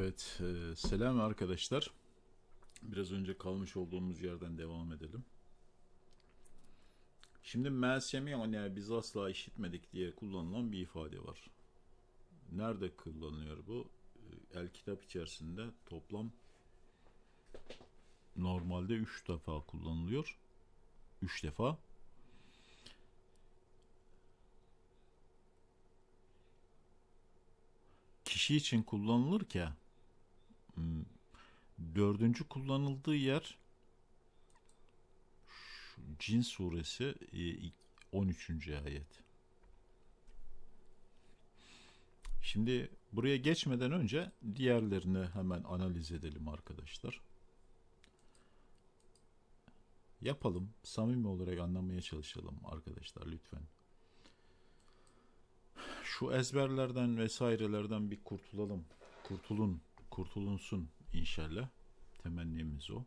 Evet, e, selam arkadaşlar. Biraz önce kalmış olduğumuz yerden devam edelim. Şimdi melsemi yani biz asla işitmedik diye kullanılan bir ifade var. Nerede kullanılıyor bu? E, El kitap içerisinde toplam normalde 3 defa kullanılıyor. 3 defa. Kişi için kullanılırken. Dördüncü kullanıldığı yer Cin suresi e, 13. ayet. Şimdi buraya geçmeden önce diğerlerini hemen analiz edelim arkadaşlar. Yapalım. Samimi olarak anlamaya çalışalım arkadaşlar lütfen. Şu ezberlerden vesairelerden bir kurtulalım. Kurtulun kurtulunsun inşallah. Temennimiz o.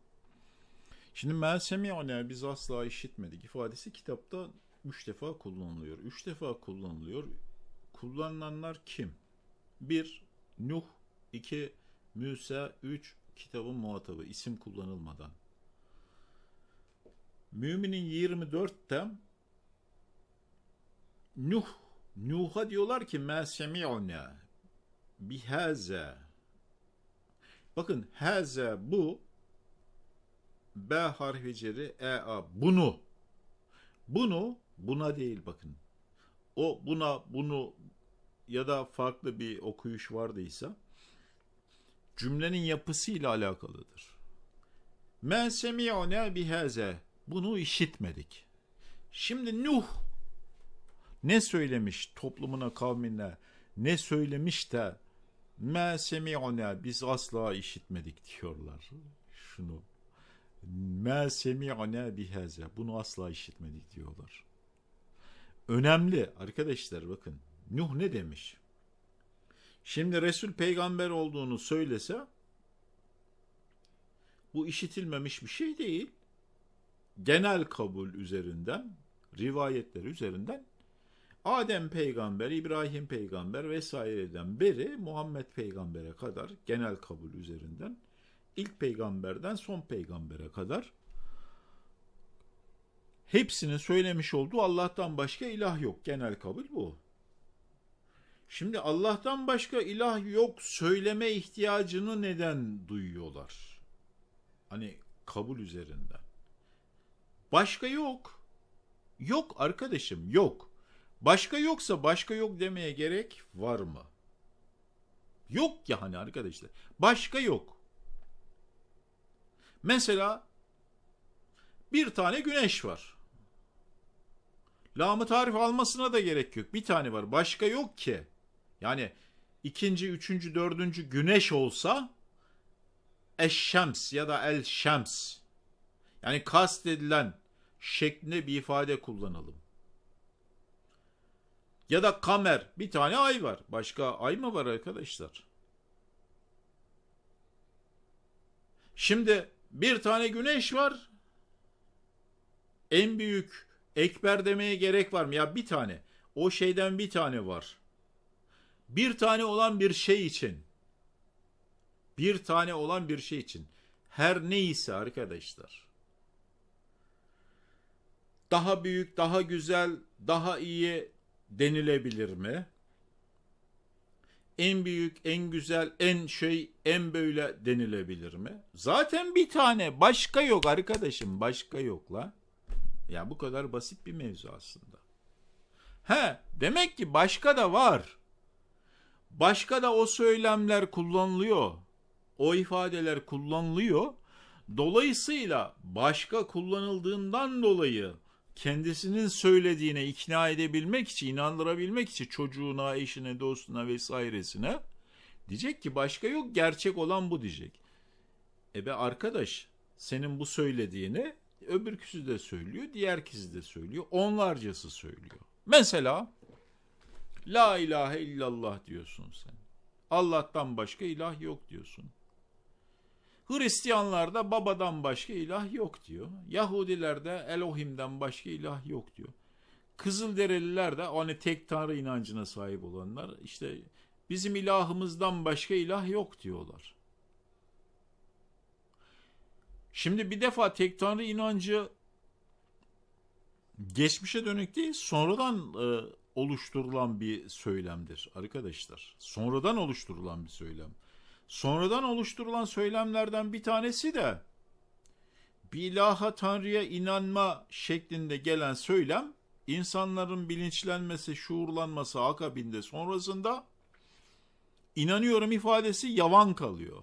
Şimdi melsemi biz asla işitmedik ifadesi kitapta üç defa kullanılıyor. Üç defa kullanılıyor. Kullanılanlar kim? Bir, Nuh. iki Musa. Üç, kitabın muhatabı. isim kullanılmadan. Müminin 24'te Nuh Nuh'a diyorlar ki ma semi'na bihaza Bakın haze bu B harfi ceri e a bunu bunu buna değil bakın. O buna bunu ya da farklı bir okuyuş vardıysa cümlenin yapısıyla alakalıdır. Men semi'une bihaze bunu işitmedik. Şimdi Nuh ne söylemiş toplumuna kavmine ne söylemiş de Ma semi'na biz asla işitmedik diyorlar. Şunu. Ma semi'na bihaza. Bunu asla işitmedik diyorlar. Önemli arkadaşlar bakın. Nuh ne demiş? Şimdi Resul peygamber olduğunu söylese bu işitilmemiş bir şey değil. Genel kabul üzerinden, rivayetler üzerinden Adem peygamber, İbrahim peygamber vesaireden beri Muhammed peygambere kadar genel kabul üzerinden ilk peygamberden son peygambere kadar hepsinin söylemiş olduğu Allah'tan başka ilah yok. Genel kabul bu. Şimdi Allah'tan başka ilah yok söyleme ihtiyacını neden duyuyorlar? Hani kabul üzerinden. Başka yok. Yok arkadaşım yok. Başka yoksa başka yok demeye gerek var mı? Yok ya hani arkadaşlar. Başka yok. Mesela bir tane güneş var. Lamı tarif almasına da gerek yok. Bir tane var. Başka yok ki. Yani ikinci, üçüncü, dördüncü güneş olsa eşşems ya da el şems yani kastedilen şeklinde bir ifade kullanalım. Ya da kamer. Bir tane ay var. Başka ay mı var arkadaşlar? Şimdi bir tane güneş var. En büyük ekber demeye gerek var mı? Ya bir tane. O şeyden bir tane var. Bir tane olan bir şey için. Bir tane olan bir şey için. Her neyse arkadaşlar. Daha büyük, daha güzel, daha iyi denilebilir mi? En büyük, en güzel, en şey, en böyle denilebilir mi? Zaten bir tane, başka yok arkadaşım, başka yok la. Ya bu kadar basit bir mevzu aslında. He, demek ki başka da var. Başka da o söylemler kullanılıyor. O ifadeler kullanılıyor. Dolayısıyla başka kullanıldığından dolayı kendisinin söylediğine ikna edebilmek için, inandırabilmek için çocuğuna, eşine, dostuna vesairesine diyecek ki başka yok gerçek olan bu diyecek. E be arkadaş senin bu söylediğini öbürküsü de söylüyor, diğer kişi de söylüyor, onlarcası söylüyor. Mesela La ilahe illallah diyorsun sen. Allah'tan başka ilah yok diyorsun. Hristiyanlarda babadan başka ilah yok diyor. Yahudilerde Elohim'den başka ilah yok diyor. Kızılderililer de hani tek tanrı inancına sahip olanlar işte bizim ilahımızdan başka ilah yok diyorlar. Şimdi bir defa tek tanrı inancı geçmişe dönük değil, sonradan e, oluşturulan bir söylemdir arkadaşlar. Sonradan oluşturulan bir söylem. Sonradan oluşturulan söylemlerden bir tanesi de bir ilaha tanrıya inanma şeklinde gelen söylem insanların bilinçlenmesi, şuurlanması akabinde sonrasında inanıyorum ifadesi yavan kalıyor.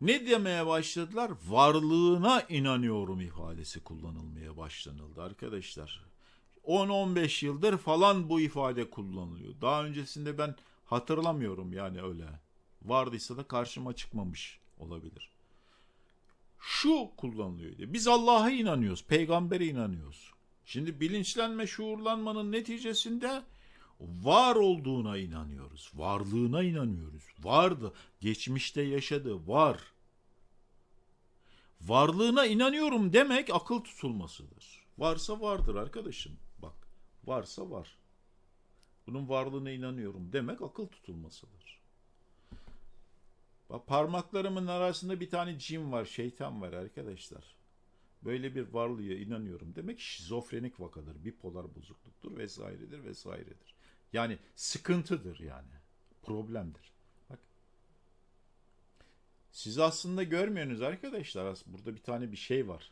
Ne demeye başladılar? Varlığına inanıyorum ifadesi kullanılmaya başlanıldı arkadaşlar. 10-15 yıldır falan bu ifade kullanılıyor. Daha öncesinde ben hatırlamıyorum yani öyle. Vardıysa da karşıma çıkmamış olabilir. Şu kullanılıyor diye. Biz Allah'a inanıyoruz, peygambere inanıyoruz. Şimdi bilinçlenme, şuurlanmanın neticesinde var olduğuna inanıyoruz. Varlığına inanıyoruz. Vardı. Geçmişte yaşadı. Var. Varlığına inanıyorum demek akıl tutulmasıdır. Varsa vardır arkadaşım. Bak. Varsa var. Bunun varlığına inanıyorum demek akıl tutulmasıdır. Bak parmaklarımın arasında bir tane cin var, şeytan var arkadaşlar. Böyle bir varlığa inanıyorum demek şizofrenik vakadır, bipolar bozukluktur vesairedir vesairedir. Yani sıkıntıdır yani. Problemdir. Siz aslında görmüyorsunuz arkadaşlar. Burada bir tane bir şey var.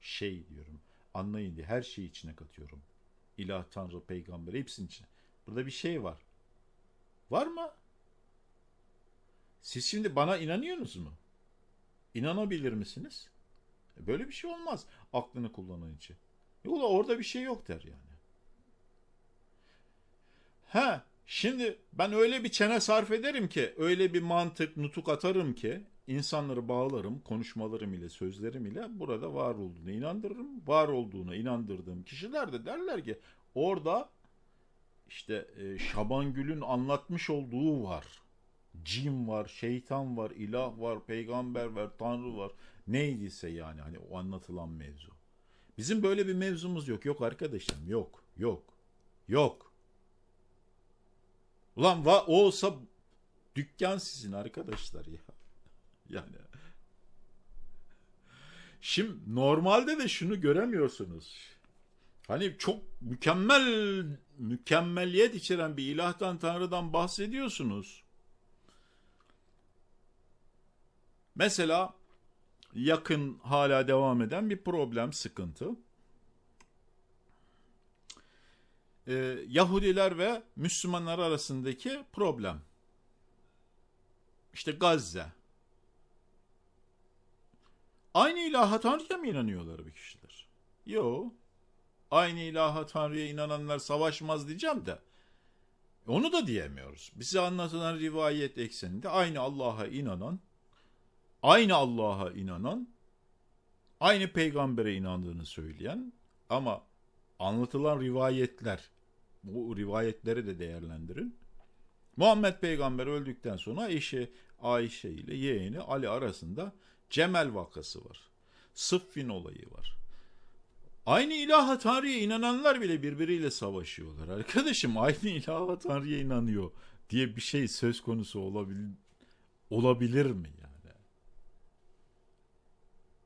Şey diyorum. Anlayın diye her şeyi içine katıyorum. İlah, Tanrı, peygamber hepsinin içine. Burada bir şey var. Var mı? Siz şimdi bana inanıyorsunuz mu? İnanabilir misiniz? E, Böyle bir şey olmaz aklını kullanan için. Yok orada bir şey yok der yani. Ha, şimdi ben öyle bir çene sarf ederim ki, öyle bir mantık, nutuk atarım ki, insanları bağlarım, konuşmalarım ile, sözlerim ile burada var olduğuna inandırırım. Var olduğuna inandırdığım kişiler de derler ki, orada işte e, Şaban Gül'ün anlatmış olduğu var. Cin var, şeytan var, ilah var, peygamber var, tanrı var. Neydiyse yani hani o anlatılan mevzu. Bizim böyle bir mevzumuz yok. Yok arkadaşım yok. Yok. Yok. Ulan va olsa dükkan sizin arkadaşlar ya. Yani. Şimdi normalde de şunu göremiyorsunuz. Hani çok mükemmel mükemmeliyet içeren bir ilahtan tanrıdan bahsediyorsunuz. Mesela yakın hala devam eden bir problem, sıkıntı. Ee, Yahudiler ve Müslümanlar arasındaki problem. İşte Gazze. Aynı ilaha Tanrı'ya mı inanıyorlar bu kişiler? Yok. Aynı ilaha Tanrı'ya inananlar savaşmaz diyeceğim de. Onu da diyemiyoruz. Bize anlatılan rivayet ekseninde aynı Allah'a inanan, aynı Allah'a inanan, aynı peygambere inandığını söyleyen ama anlatılan rivayetler, bu rivayetleri de değerlendirin. Muhammed peygamber öldükten sonra eşi Ayşe ile yeğeni Ali arasında Cemel vakası var. Sıffin olayı var. Aynı ilaha Tanrı'ya inananlar bile birbiriyle savaşıyorlar. Arkadaşım aynı ilaha Tanrı'ya inanıyor diye bir şey söz konusu olabilir, olabilir mi yani?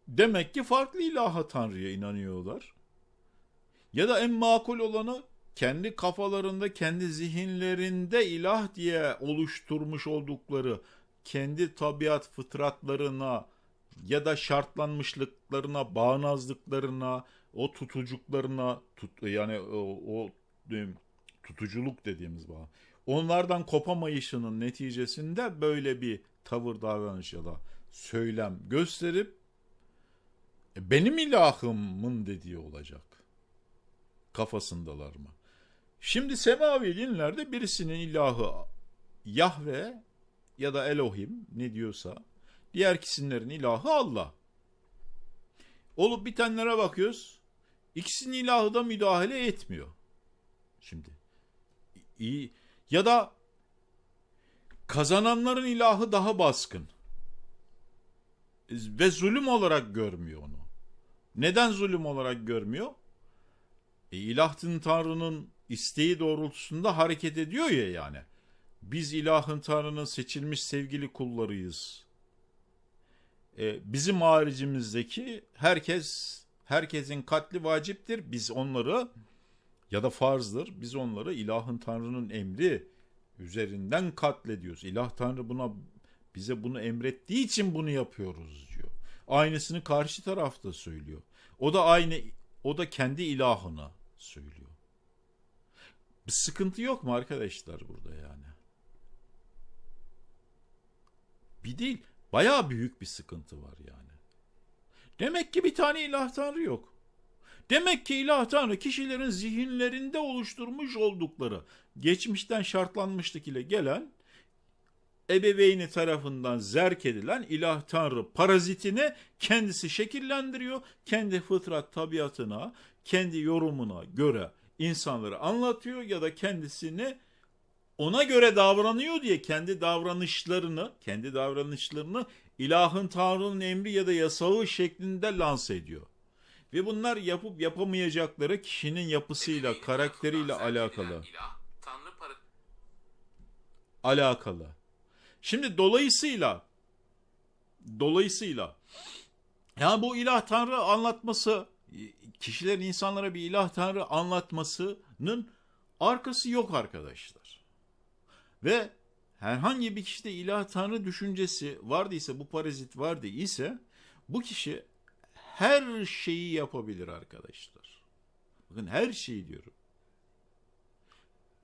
Demek ki farklı ilaha Tanrı'ya inanıyorlar. Ya da en makul olanı kendi kafalarında, kendi zihinlerinde ilah diye oluşturmuş oldukları kendi tabiat fıtratlarına ya da şartlanmışlıklarına, bağnazlıklarına, o tutucuklarına, tut, yani o, o tutuculuk dediğimiz bağ. Onlardan kopamayışının neticesinde böyle bir tavır davranış ya da söylem gösterip e, benim ilahımın dediği olacak. Kafasındalar mı? Şimdi semavi dinlerde birisinin ilahı Yahve ya da Elohim ne diyorsa diğer kesimlerin ilahı Allah. Olup bitenlere bakıyoruz. İkisinin ilahı da müdahale etmiyor. Şimdi iyi ya da kazananların ilahı daha baskın. Ve zulüm olarak görmüyor onu. Neden zulüm olarak görmüyor? E, ilahtın Tanrı'nın isteği doğrultusunda hareket ediyor ya yani. Biz ilahın Tanrı'nın seçilmiş sevgili kullarıyız. E, bizim haricimizdeki herkes herkesin katli vaciptir. Biz onları ya da farzdır. Biz onları ilahın Tanrı'nın emri üzerinden katlediyoruz. İlah Tanrı buna bize bunu emrettiği için bunu yapıyoruz diyor. Aynısını karşı tarafta söylüyor. O da aynı o da kendi ilahını söylüyor. Bir sıkıntı yok mu arkadaşlar burada yani? Bir değil, bayağı büyük bir sıkıntı var yani. Demek ki bir tane ilah tanrı yok. Demek ki ilah tanrı kişilerin zihinlerinde oluşturmuş oldukları geçmişten şartlanmışlık ile gelen ebeveyni tarafından zerk edilen ilah tanrı parazitini kendisi şekillendiriyor. Kendi fıtrat tabiatına, kendi yorumuna göre insanları anlatıyor ya da kendisini ona göre davranıyor diye kendi davranışlarını, kendi davranışlarını ilahın tanrının emri ya da yasağı şeklinde lanse ediyor. Ve bunlar yapıp yapamayacakları kişinin yapısıyla, karakteriyle alakalı. İlah, para alakalı. Şimdi dolayısıyla dolayısıyla yani bu ilah tanrı anlatması kişilerin insanlara bir ilah tanrı anlatmasının arkası yok arkadaşlar. Ve herhangi bir kişide ilah tanrı düşüncesi vardıysa bu parazit vardı ise bu kişi her şeyi yapabilir arkadaşlar. Bakın her şeyi diyorum.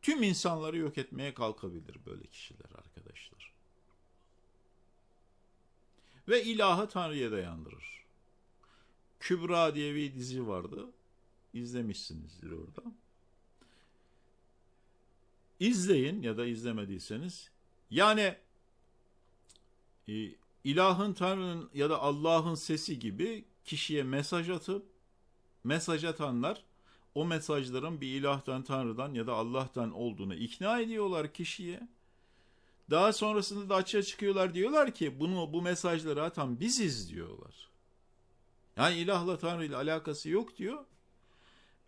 Tüm insanları yok etmeye kalkabilir böyle kişiler arkadaşlar. Ve ilahı Tanrı'ya dayandırır. Kübra diye bir dizi vardı. İzlemişsinizdir orada. İzleyin ya da izlemediyseniz. Yani e, ilahın Tanrı'nın ya da Allah'ın sesi gibi kişiye mesaj atıp mesaj atanlar o mesajların bir ilahtan, Tanrı'dan ya da Allah'tan olduğunu ikna ediyorlar kişiye. Daha sonrasında da açığa çıkıyorlar diyorlar ki bunu bu mesajları atan biziz diyorlar. Yani ilahla Tanrı ile alakası yok diyor.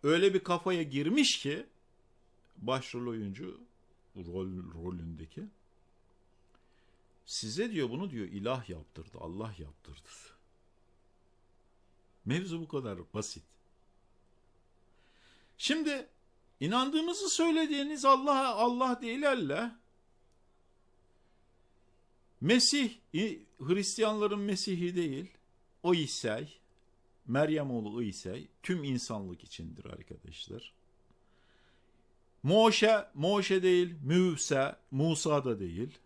Öyle bir kafaya girmiş ki başrol oyuncu rol rolündeki size diyor bunu diyor ilah yaptırdı, Allah yaptırdı. Mevzu bu kadar basit. Şimdi inandığınızı söylediğiniz Allah Allah değil Allah. Mesih Hristiyanların Mesih'i değil. O İsa, Meryem oğlu İsa tüm insanlık içindir arkadaşlar. Moşe, Moşe değil, Musa, Musa da değil.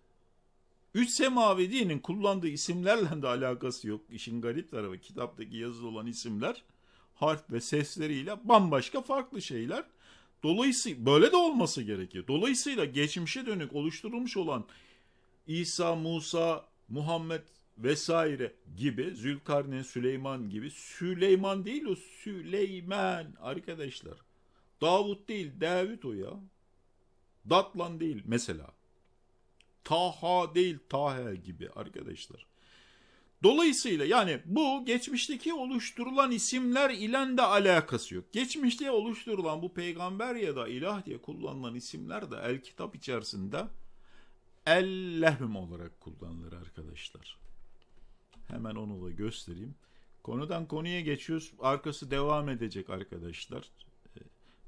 Üç semavi dinin kullandığı isimlerle de alakası yok. İşin garip tarafı kitaptaki yazılı olan isimler harf ve sesleriyle bambaşka farklı şeyler. Dolayısıyla böyle de olması gerekiyor. Dolayısıyla geçmişe dönük oluşturulmuş olan İsa, Musa, Muhammed vesaire gibi Zülkarneyn, Süleyman gibi Süleyman değil o Süleyman arkadaşlar. Davut değil David o ya. Datlan değil mesela. Taha değil Taha gibi arkadaşlar. Dolayısıyla yani bu geçmişteki oluşturulan isimler ile de alakası yok. Geçmişte oluşturulan bu peygamber ya da ilah diye kullanılan isimler de el kitap içerisinde Ellehüm olarak kullanılır arkadaşlar. Hemen onu da göstereyim. Konudan konuya geçiyoruz. Arkası devam edecek arkadaşlar.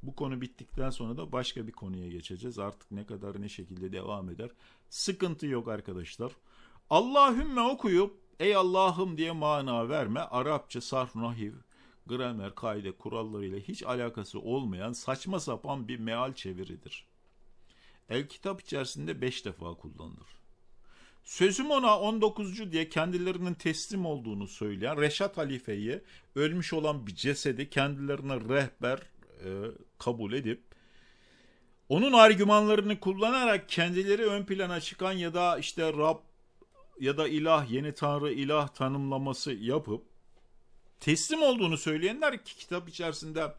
Bu konu bittikten sonra da başka bir konuya geçeceğiz. Artık ne kadar ne şekilde devam eder. Sıkıntı yok arkadaşlar. Allahümme okuyup ey Allah'ım diye mana verme. Arapça sarf, nahiv, gramer, kaide kurallarıyla hiç alakası olmayan saçma sapan bir meal çeviridir. El kitap içerisinde 5 defa kullanılır. Sözüm ona 19. diye kendilerinin teslim olduğunu söyleyen Reşat Halife'yi ölmüş olan bir cesedi kendilerine rehber e, kabul edip onun argümanlarını kullanarak kendileri ön plana çıkan ya da işte Rab ya da ilah, yeni tanrı ilah tanımlaması yapıp teslim olduğunu söyleyenler ki kitap içerisinde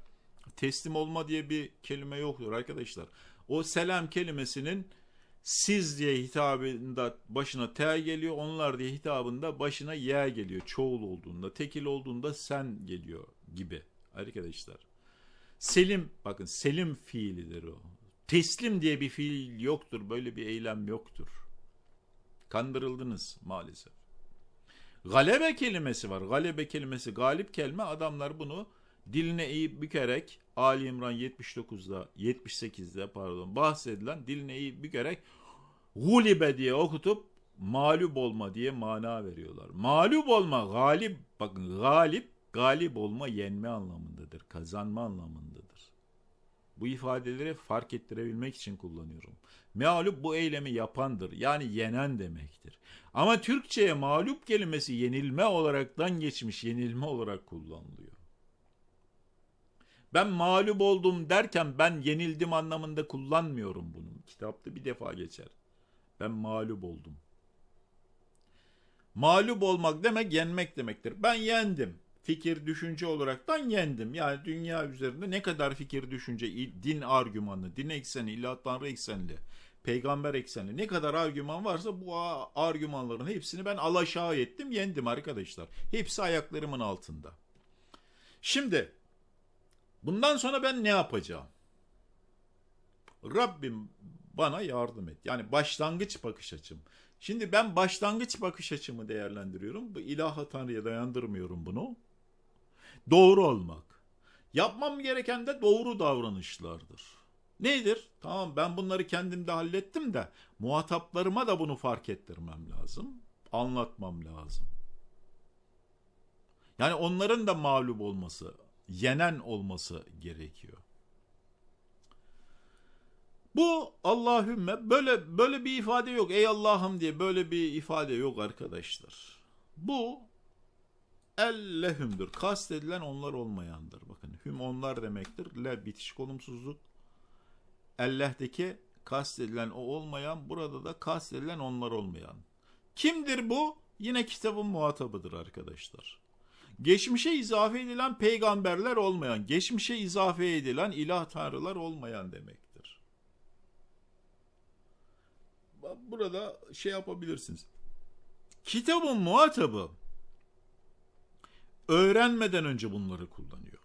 teslim olma diye bir kelime yoktur arkadaşlar. O selam kelimesinin siz diye hitabında başına T geliyor, onlar diye hitabında başına Y geliyor. Çoğul olduğunda, tekil olduğunda sen geliyor gibi arkadaşlar. Selim bakın selim fiilidir o. Teslim diye bir fiil yoktur. Böyle bir eylem yoktur. Kandırıldınız maalesef. Galebe kelimesi var. Galebe kelimesi galip kelime. Adamlar bunu diline eğip bükerek Ali İmran 79'da 78'de pardon bahsedilen diline eğip bükerek gulibe diye okutup mağlup olma diye mana veriyorlar. Mağlup olma, galip, bakın galip, galip olma yenme anlamındadır, kazanma anlamındadır. Bu ifadeleri fark ettirebilmek için kullanıyorum. Mağlup bu eylemi yapandır, yani yenen demektir. Ama Türkçe'ye mağlup kelimesi yenilme olaraktan geçmiş, yenilme olarak kullanılıyor. Ben mağlup oldum derken ben yenildim anlamında kullanmıyorum bunu. Kitapta bir defa geçer. Ben mağlup oldum. Mağlup olmak demek yenmek demektir. Ben yendim. Fikir, düşünce olaraktan yendim. Yani dünya üzerinde ne kadar fikir, düşünce, din argümanı, din ekseni, ilah tanrı eksenli, peygamber eksenli ne kadar argüman varsa bu argümanların hepsini ben alaşağı ettim, yendim arkadaşlar. Hepsi ayaklarımın altında. Şimdi bundan sonra ben ne yapacağım? Rabbim bana yardım et. Yani başlangıç bakış açım. Şimdi ben başlangıç bakış açımı değerlendiriyorum. Bu ilaha tanrıya dayandırmıyorum bunu. Doğru olmak. Yapmam gereken de doğru davranışlardır. Nedir? Tamam ben bunları kendimde hallettim de muhataplarıma da bunu fark ettirmem lazım. Anlatmam lazım. Yani onların da mağlup olması, yenen olması gerekiyor. Bu Allahümme böyle böyle bir ifade yok. Ey Allah'ım diye böyle bir ifade yok arkadaşlar. Bu ellehümdür. Kastedilen onlar olmayandır. Bakın hüm onlar demektir. Le bitişik olumsuzluk. Elleh'teki kastedilen o olmayan, burada da kastedilen onlar olmayan. Kimdir bu? Yine kitabın muhatabıdır arkadaşlar. Geçmişe izafe edilen peygamberler olmayan, geçmişe izafe edilen ilah tanrılar olmayan demektir. Burada şey yapabilirsiniz. Kitabın muhatabı öğrenmeden önce bunları kullanıyor.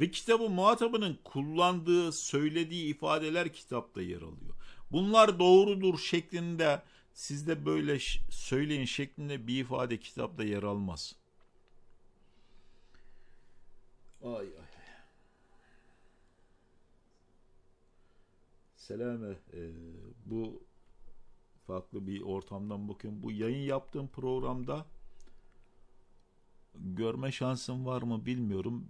Ve kitabın muhatabının kullandığı, söylediği ifadeler kitapta yer alıyor. Bunlar doğrudur şeklinde sizde böyle söyleyin şeklinde bir ifade kitapta yer almaz. Ay ay. Selame e, bu farklı bir ortamdan bakıyorum. Bu yayın yaptığım programda görme şansım var mı bilmiyorum.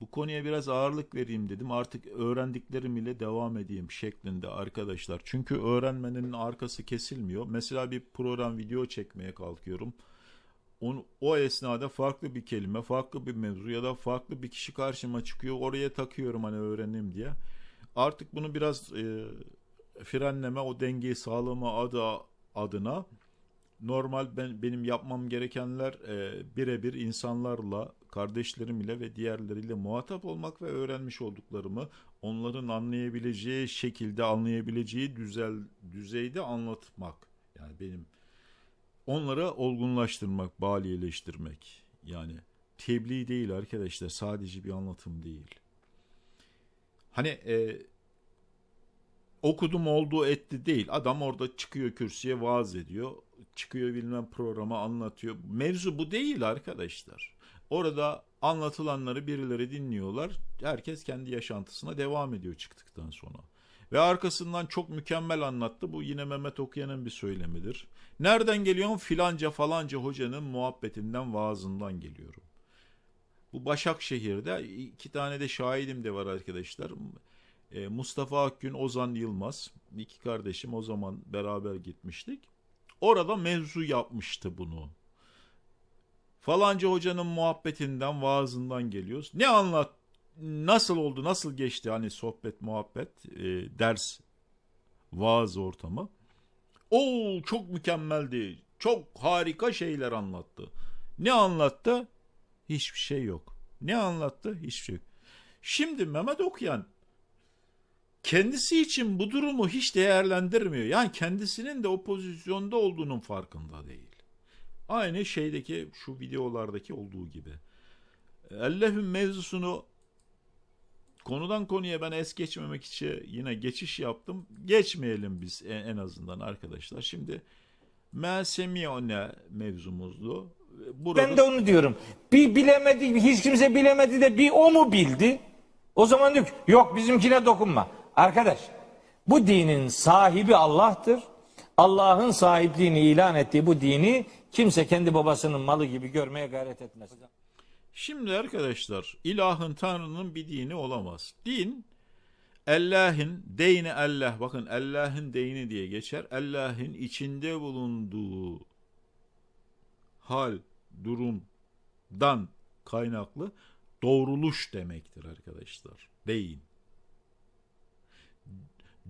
Bu konuya biraz ağırlık vereyim dedim. Artık öğrendiklerim ile devam edeyim şeklinde arkadaşlar. Çünkü öğrenmenin arkası kesilmiyor. Mesela bir program video çekmeye kalkıyorum. Onu, o esnada farklı bir kelime, farklı bir mevzu ya da farklı bir kişi karşıma çıkıyor. Oraya takıyorum hani öğreneyim diye. Artık bunu biraz e, frenleme, o dengeyi sağlama adı adına normal ben benim yapmam gerekenler e, birebir insanlarla, kardeşlerim ile ve diğerleriyle muhatap olmak ve öğrenmiş olduklarımı onların anlayabileceği şekilde anlayabileceği düzel düzeyde anlatmak. Yani benim onlara olgunlaştırmak, baliyeleştirmek. Yani tebliğ değil arkadaşlar, sadece bir anlatım değil. Hani e, okudum oldu etti değil. Adam orada çıkıyor kürsüye vaaz ediyor. Çıkıyor bilmem programa anlatıyor. Mevzu bu değil arkadaşlar. Orada anlatılanları birileri dinliyorlar. Herkes kendi yaşantısına devam ediyor çıktıktan sonra. Ve arkasından çok mükemmel anlattı. Bu yine Mehmet Okuyan'ın bir söylemidir. Nereden geliyorum? Filanca falanca hocanın muhabbetinden, vaazından geliyorum. Bu Başakşehir'de iki tane de şahidim de var arkadaşlar. E, Mustafa Akgün, Ozan Yılmaz iki kardeşim o zaman beraber gitmiştik. Orada mevzu yapmıştı bunu. Falanca hocanın muhabbetinden, vaazından geliyoruz. Ne anlat, nasıl oldu, nasıl geçti hani sohbet, muhabbet, e, ders, vaaz ortamı. O çok mükemmeldi. Çok harika şeyler anlattı. Ne anlattı? Hiçbir şey yok. Ne anlattı? Hiçbir şey yok. Şimdi Mehmet Okuyan kendisi için bu durumu hiç değerlendirmiyor. Yani kendisinin de o pozisyonda olduğunun farkında değil. Aynı şeydeki şu videolardaki olduğu gibi. Allah'ın mevzusunu konudan konuya ben es geçmemek için yine geçiş yaptım. Geçmeyelim biz en azından arkadaşlar. Şimdi Mesemione mevzumuzdu. Burada Ben de onu diyorum. Bir bilemedi, hiç kimse bilemedi de bir o mu bildi? O zaman diyor ki, yok bizimkine dokunma. Arkadaş, bu dinin sahibi Allah'tır. Allah'ın sahipliğini ilan ettiği bu dini kimse kendi babasının malı gibi görmeye gayret etmez. Şimdi arkadaşlar ilahın tanrının bir dini olamaz. Din Allah'ın deyni Allah bakın Allah'ın deyni diye geçer. Allah'ın içinde bulunduğu hal, durumdan kaynaklı doğruluş demektir arkadaşlar. Deyin.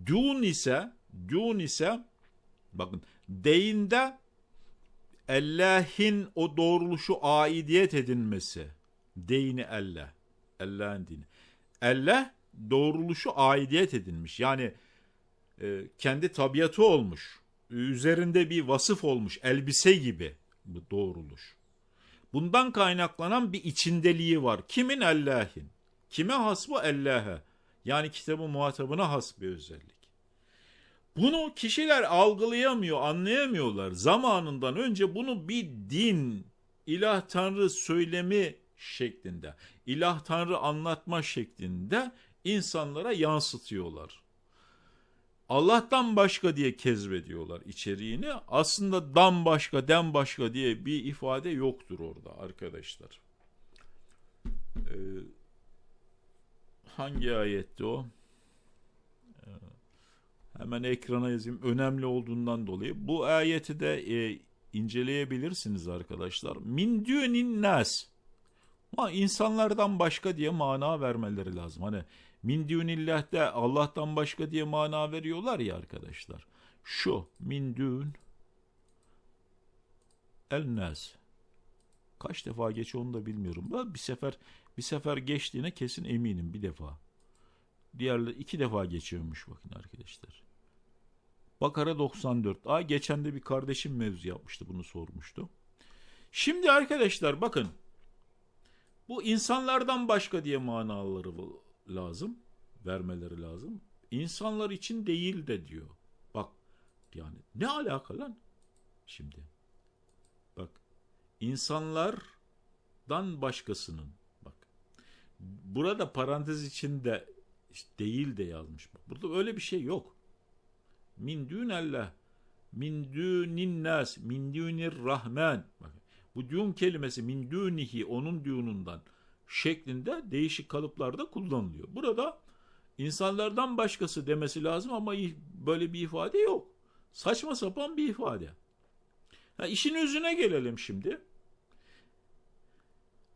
Dün ise dün ise bakın deyinde Allah'ın o doğruluşu aidiyet edinmesi. Deyni Allah. Allah'ın dini. Allah doğruluşu aidiyet edinmiş. Yani e, kendi tabiatı olmuş. Üzerinde bir vasıf olmuş. Elbise gibi bu doğruluş. Bundan kaynaklanan bir içindeliği var. Kimin Allah'ın? Kime has bu Allah'a? Yani kitabın muhatabına has bir özellik. Bunu kişiler algılayamıyor, anlayamıyorlar. Zamanından önce bunu bir din, ilah tanrı söylemi şeklinde, ilah tanrı anlatma şeklinde insanlara yansıtıyorlar. Allah'tan başka diye kezbediyorlar içeriğini. Aslında dan başka, den başka diye bir ifade yoktur orada arkadaşlar. Ee, hangi ayetti o? Hemen ekrana yazayım. Önemli olduğundan dolayı. Bu ayeti de e, inceleyebilirsiniz arkadaşlar. Min dünin nas. Ama insanlardan başka diye mana vermeleri lazım. Hani min dünillah'te Allah'tan başka diye mana veriyorlar ya arkadaşlar. Şu min dün el nas. Kaç defa geçiyor onu da bilmiyorum. Bir sefer bir sefer geçtiğine kesin eminim bir defa. Diğerleri iki defa geçiyormuş bakın arkadaşlar. Bakara 94. Aa geçen de bir kardeşim mevzu yapmıştı bunu sormuştu. Şimdi arkadaşlar bakın. Bu insanlardan başka diye manaları lazım. Vermeleri lazım. İnsanlar için değil de diyor. Bak yani ne alaka lan? Şimdi. Bak insanlardan başkasının. Burada parantez içinde işte değil de yazmış. Burada öyle bir şey yok. Min dünellah. Min dünin nas. Min dünir rahman. Bu dün kelimesi min dünihi onun düğününden şeklinde değişik kalıplarda kullanılıyor. Burada insanlardan başkası demesi lazım ama böyle bir ifade yok. Saçma sapan bir ifade. Ha, işin özüne gelelim şimdi.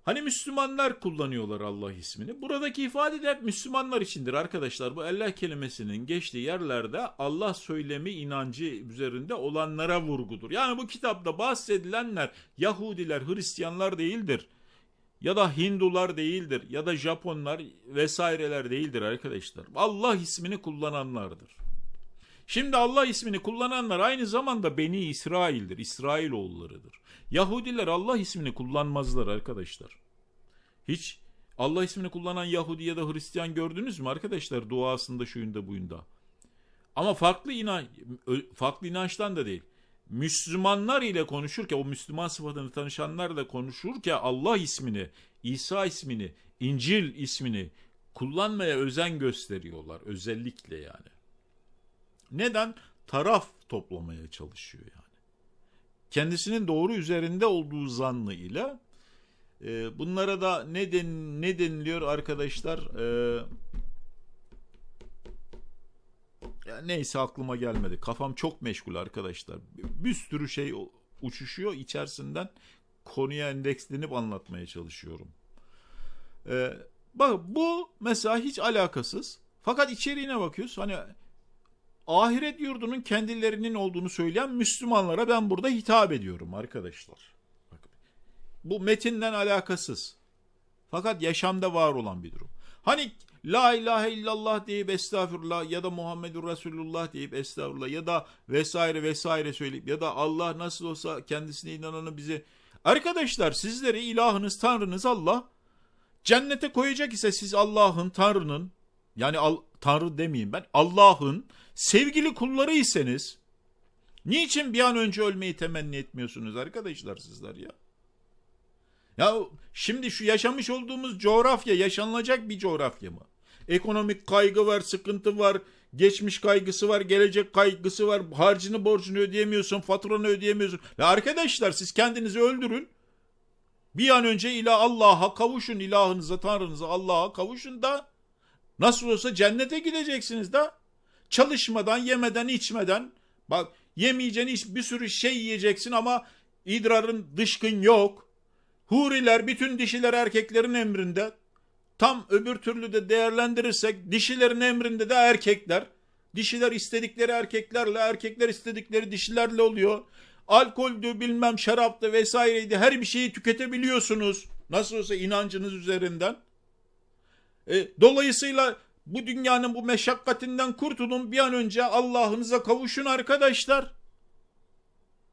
Hani Müslümanlar kullanıyorlar Allah ismini. Buradaki ifade de hep Müslümanlar içindir arkadaşlar. Bu Allah kelimesinin geçtiği yerlerde Allah söylemi inancı üzerinde olanlara vurgudur. Yani bu kitapta bahsedilenler Yahudiler, Hristiyanlar değildir. Ya da Hindular değildir. Ya da Japonlar vesaireler değildir arkadaşlar. Allah ismini kullananlardır. Şimdi Allah ismini kullananlar aynı zamanda Beni İsrail'dir. İsrailoğullarıdır. Yahudiler Allah ismini kullanmazlar arkadaşlar. Hiç Allah ismini kullanan Yahudi ya da Hristiyan gördünüz mü arkadaşlar duasında şuyunda buyunda. Ama farklı inanç farklı inançtan da değil. Müslümanlar ile konuşurken o Müslüman sıfatını tanışanlarla konuşurken Allah ismini, İsa ismini, İncil ismini kullanmaya özen gösteriyorlar özellikle yani. Neden? Taraf toplamaya çalışıyor yani. Kendisinin doğru üzerinde olduğu zannıyla e, bunlara da ne, den, ne deniliyor arkadaşlar? E, ya neyse aklıma gelmedi. Kafam çok meşgul arkadaşlar. Bir sürü şey uçuşuyor içerisinden konuya endekslenip anlatmaya çalışıyorum. Ee, bak bu mesela hiç alakasız. Fakat içeriğine bakıyoruz. Hani ahiret yurdunun kendilerinin olduğunu söyleyen Müslümanlara ben burada hitap ediyorum arkadaşlar. Bu metinden alakasız. Fakat yaşamda var olan bir durum. Hani La ilahe illallah deyip estağfurullah ya da Muhammedur Resulullah deyip estağfurullah ya da vesaire vesaire söyleyip ya da Allah nasıl olsa kendisine inananı bize... Arkadaşlar sizleri ilahınız, tanrınız Allah Cennete koyacak ise siz Allah'ın, Tanrı'nın yani Al- Tanrı demeyeyim ben Allah'ın sevgili kulları iseniz niçin bir an önce ölmeyi temenni etmiyorsunuz arkadaşlar sizler ya? Ya şimdi şu yaşamış olduğumuz coğrafya yaşanılacak bir coğrafya mı? Ekonomik kaygı var, sıkıntı var, geçmiş kaygısı var, gelecek kaygısı var, harcını borcunu ödeyemiyorsun, faturanı ödeyemiyorsun. Ya arkadaşlar siz kendinizi öldürün. Bir an önce ilah Allah'a kavuşun, ilahınıza, tanrınıza, Allah'a kavuşun da nasıl olsa cennete gideceksiniz da. Çalışmadan, yemeden, içmeden, bak yemeyeceğin hiç bir sürü şey yiyeceksin ama idrarın dışkın yok. Huriler bütün dişiler erkeklerin emrinde. Tam öbür türlü de değerlendirirsek dişilerin emrinde de erkekler. Dişiler istedikleri erkeklerle, erkekler istedikleri dişilerle oluyor. Alkoldü bilmem şaraptı vesaireydi her bir şeyi tüketebiliyorsunuz. Nasıl olsa inancınız üzerinden. E, dolayısıyla bu dünyanın bu meşakkatinden kurtulun bir an önce Allah'ınıza kavuşun arkadaşlar.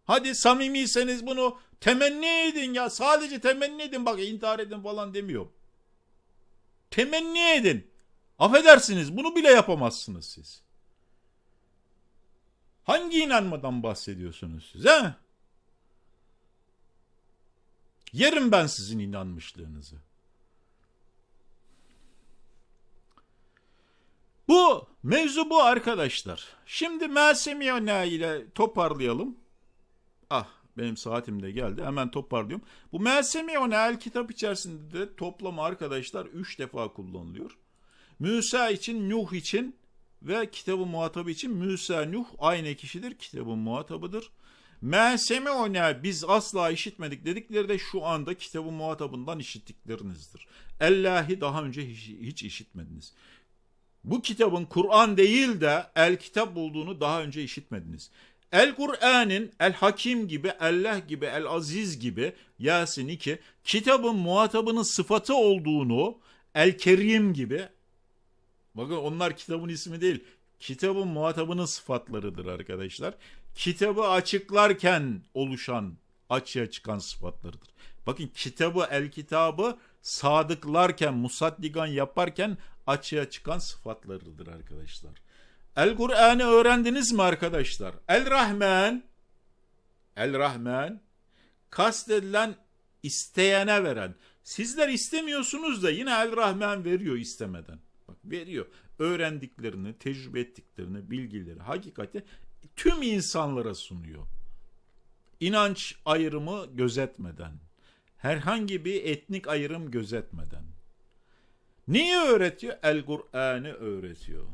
Hadi samimiyseniz bunu temenni edin ya. Sadece temenni edin bak intihar edin falan demiyorum. Temenni edin. Affedersiniz bunu bile yapamazsınız siz. Hangi inanmadan bahsediyorsunuz siz he? Yerim ben sizin inanmışlığınızı. Bu mevzu bu arkadaşlar. Şimdi Melsemiyona ile toparlayalım. Ah benim saatim de geldi. Hemen toparlıyorum. Bu Melsemiyona el kitap içerisinde de toplamı arkadaşlar 3 defa kullanılıyor. Musa için, Nuh için ve kitabın muhatabı için Musa, Nuh aynı kişidir. Kitabın muhatabıdır. Melsemiyona biz asla işitmedik dedikleri de şu anda kitabın muhatabından işittiklerinizdir. Allahi daha önce hiç, hiç işitmediniz. Bu kitabın Kur'an değil de el kitap olduğunu daha önce işitmediniz. El Kur'an'ın El Hakim gibi, Allah gibi, El Aziz gibi Yasin 2 kitabın muhatabının sıfatı olduğunu El Kerim gibi bakın onlar kitabın ismi değil kitabın muhatabının sıfatlarıdır arkadaşlar. Kitabı açıklarken oluşan açığa çıkan sıfatlarıdır. Bakın kitabı el kitabı sadıklarken musaddigan yaparken açığa çıkan sıfatlarıdır arkadaşlar. El Kur'an'ı öğrendiniz mi arkadaşlar? El Rahman El Rahman kastedilen isteyene veren. Sizler istemiyorsunuz da yine El Rahman veriyor istemeden. Bak veriyor. Öğrendiklerini, tecrübe ettiklerini, bilgileri, hakikati tüm insanlara sunuyor. İnanç ayrımı gözetmeden, herhangi bir etnik ayrım gözetmeden. Neyi öğretiyor? El Kur'an'ı öğretiyor.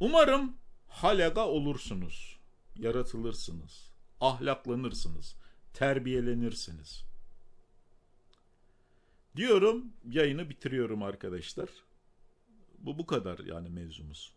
Umarım halaga olursunuz, yaratılırsınız, ahlaklanırsınız, terbiyelenirsiniz. Diyorum, yayını bitiriyorum arkadaşlar. Bu bu kadar yani mevzumuz.